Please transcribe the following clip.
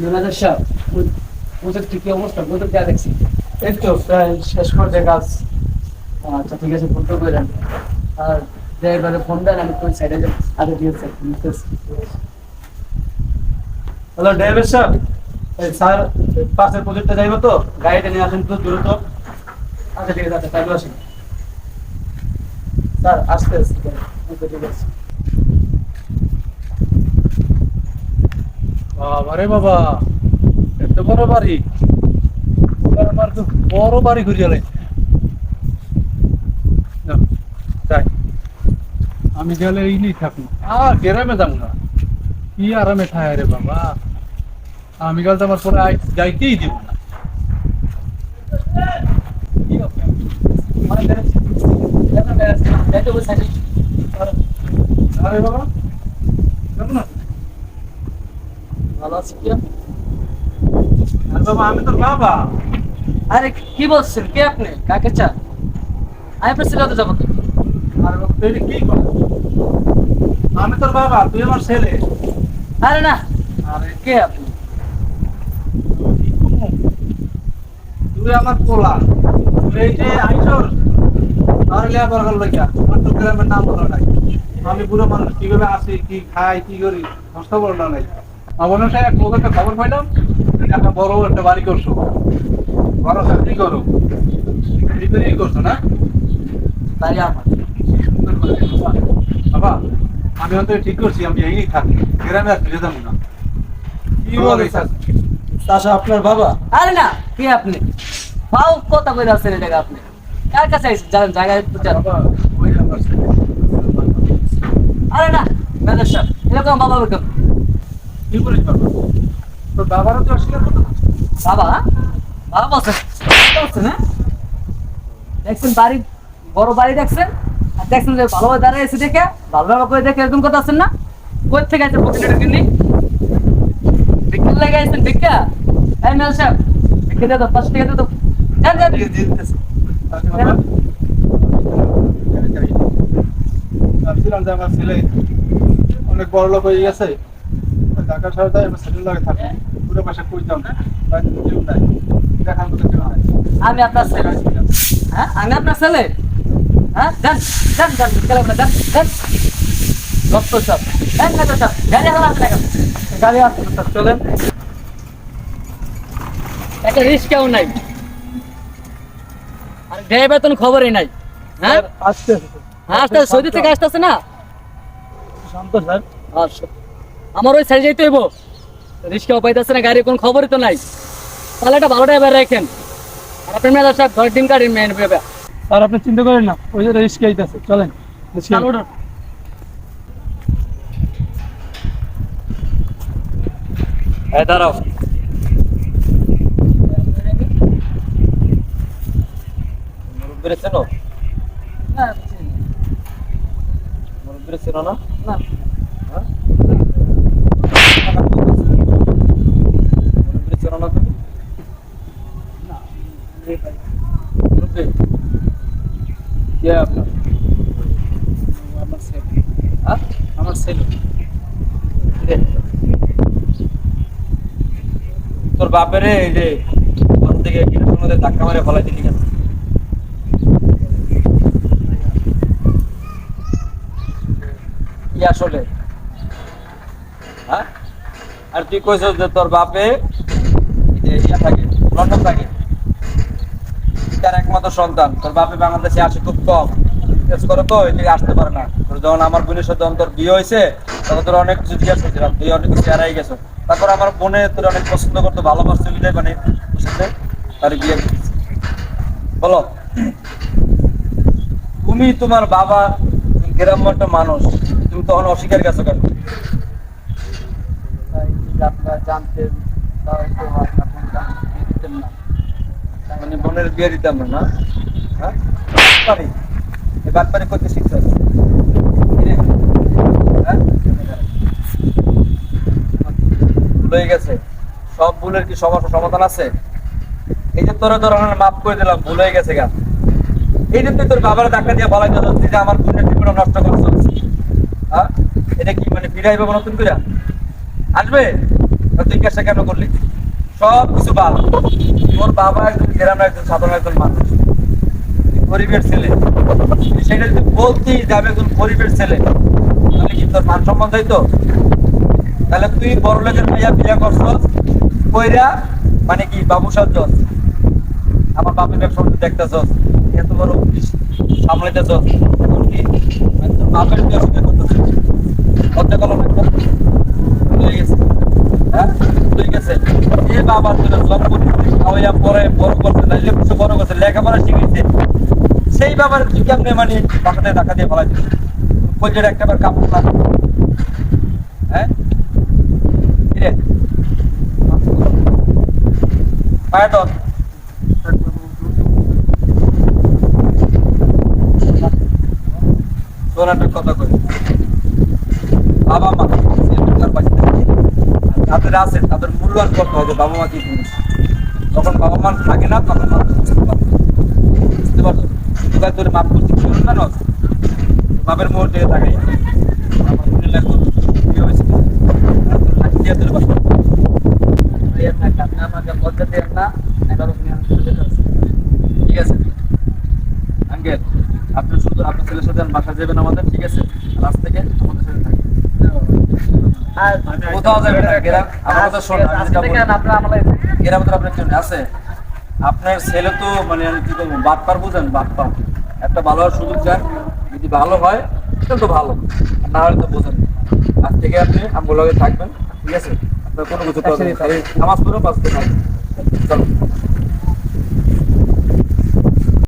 Manager সাহেব ওদের কি অবস্থা? ওদের যা দেখছি। এই তো প্রায় শেষ পর্যায়ে কাজ। আচ্ছা ঠিক আছে ফোন করে দেন। আর ড্রাইভারে ফোন দেন আমি কোন সাইডে যাই আচ্ছা ঠিক আছে হ্যালো ড্রাইভার সাহেব। স্যার পাশের প্রজেক্টে যাইবো তো? গাড়িটা নিয়ে আসেন তো দ্রুত। আচ্ছা ঠিক আছে আচ্ছা তাহলে আসেন। স্যার আসতে আসতে। আচ্ছা ঠিক আছে। বাবারে বাবা, এত বড় বাড়ি। আমার তো বড় বাড়ি ঘুরিয়ে লাই যাই। আমি গেলে নিয়ে থাকুন আর গ্রামে যাব না। কি আরামে ঠায় রে বাবা। আমি গেলে তো আমার পরে যাইতেই দিব না। আরে বাবা কেমন আছো? ভালো আছি কি? আর বাবা আমি তোর বাবা। আরে কি বলছেন? কে আপনি? কাকে চান? আমি আপনার সিলেটে যাব আর তুই কি কর? আমি তোর বাবা তুই আমার ছেলে। আরে না। আরে কে আপনি? তুই আমার পোলা। এই যে আইসর আর লিয়া বরগাল লইয়া আমার তো গ্রামের নাম নাই। আমি বুড়ো মানুষ কীভাবে আসি কি খাই কি করি সমস্ত বলো নাই। একটা খবর পাইলাম একটা বড় একটা বাড়ি করছ। বড় চাকরি করো? রিপেয়ারিং করছ না? তাই আমার। সুন্দর করে। বাবা আমি অন্তত ঠিক করছি আমি এই থাকি। গ্রামে আর ফিরে যাব না। কি বলে স্যার? আপনার বাবা? আরে না কে আপনি? ফাউ কথা কই আছেন জায়গা আপনি। কার কাছে জানেন জায়গায় একটু। আরে না ম্যানেজার সাহেব এরকম বাবা বেরকম বাবা বাবারও তো অস্বীকার করতে বাবা? বাবা হ্যাঁ? দেখছেন বাড়ি বড় বাড়ি দেখছেন? আর দেখছেন যে ভালোভাবে দাঁড়িয়ে আছে দেখে ভালোভাবে করে দেখে এরকম কথা আছেন না? কোথা থেকে আছে কিনি লেগে ভিক্ষা? এই সাহেব ভিক্ষা দিয়ে দাও পাঁচ টাকা দিয়ে। ভাবছিলাম যে আমার ছেলে অনেক বড় লোক হয়ে গেছে। ঢাকা শহরে ছেলের লাগে থাকে পুরো কেউ নাই। দেখার মতো কেউ নাই। আমি আপনার ছেলে। হ্যাঁ? আমি আপনার ছেলে? হ্যাঁ? যান যান যান বিকেল আপনার যান যান। যান না গাড়ি এখন আসে না গাড়ি আসছে না, চলেন। একটা রিস্কেও নাই। আর ড্রাইভার তো খবরই নাই। হ্যাঁ? আসতে হ্যাঁ আসতে সৌদি থেকে আসতেছে না? শান্ত স্যার। আচ্ছা আমার ওই সাইড যাইতে হইব। রিস্কাও পাইতেছে না গাড়ি কোনো খবরই তো নাই। তাহলে একটা ভালো ড্রাইভার রাখেন। আর আপনি মেয়েদের সাথে ঘরের ডিম কাটেন মেয়ে ভেবে আর আপনি চিন্তা করেন না ওই যে রিস্ক আইতাছে চলেন। দাঁড়াও। মুরব্বিরে চেনো। মুরব্বিরে চেনো না? না, হ্যাঁ? মুরব্বিরে চেনো না তুমি মুরব্বি কে আপনার আমার ছেলে। তোর বাপের এই যে, ঘর থেকে কিনার মধ্যে ধাক্কা মারে ফলাই দিলি কেন কি আসলে আর তুই কইছ যে তোর বাপে থাকে, লন্ডন থাকে। তার একমাত্র সন্তান, তোর বাপে বাংলাদেশে আসে খুব কম। জিজ্ঞেস করো তো, এই আসতে পারে না। যখন আমার বোনের সাথে যখন তোর বিয়ে হয়েছে, তখন তোর অনেক কিছু করছিলাম, তুই অনেক কিছু হারাই গেছো। তারপর আমার বোনে তোর অনেক পছন্দ করতো, ভালোবাসতে বিদায় মানে তোর সাথে তার বিয়ে। বলো, তুমি তোমার বাবা গ্রাম্য একটা মানুষ, তুমি তখন অস্বীকার গেছো কেন? জানতেন মানে বোনের বিয়ে দিতাম না? হ্যাঁ? করতে শিখতে হবে? হ্যাঁ? হয়ে গেছে। সব ভুলের কি সমস্যা সমাধান আছে? এই যে তোরা তোর মাফ করে দিলাম, ভুল হয়ে গেছে গা। এই যে তুই তোর বাবার ধাক্কা দিয়ে বলাই দিল যে আমার বোনের জীবন নষ্ট করছ হ্যাঁ? এটা কি মানে ফিরে আইবে নতুন করে আসবে? কাজটা কেন করলি? সব কিছু বাদ। তোর বাবা একজন গ্রামের একজন সাধারণ একজন মানুষ। গরিবের ছেলে। সেটা যদি বলতি যে আমি একজন গরিবের ছেলে, তাহলে কি তোর মান সম্মান তো তাহলে তুই বড় লোকের মেয়া বিয়া করছস কইরা মানে কি বাবু সাজছস আমার বাপের ব্যবসা দেখতেছস এত বড় কি মানে তোর বাপের ব্যবসা করতেছিস অর্ধেক কলম হ্যাঁ? শিখেছে। সেই বাবার তুই কেমনে মানে বাসাতে টাকা দিয়ে না হ্যাঁ? কথা কই। বাবা মা সে টাকার বাঁচতে পারে। আর যাদের আছে, তাদের মূল্যায়ন করতে হবে, বাবা মা কি জিনিস? যখন বাবা মা থাকে না, তখন মানুষ বুঝতে বুঝতে মাপ করছি, কি জন্য জানো? বাপের মোড় থেকে তাকাই। ঠিক আছে? আপনি শুধু আপনার ছেলের সাথে বাসা যাবেন আমাদের, ঠিক আছে? আজ থেকে আমাদের সাথে থাকবেন। কোথাও যাবেন না গ্রাম। আমার কথা শোন আমি আজকে যেটা থেকে বলি। আপনার তো আপনার জন্য আছে। আপনার ছেলে তো মানে আমি কি বলব বাটপার বুঝেন বাটপার একটা ভালো হওয়ার সুযোগ চান। যদি ভালো হয় তাহলে তো ভালো। না হলে তো বোঝেন আজ থেকে আপনি আমার লগে থাকবেন ঠিক আছে? আপনার কোনো কিছু নামাজ বাঁচতে চলো।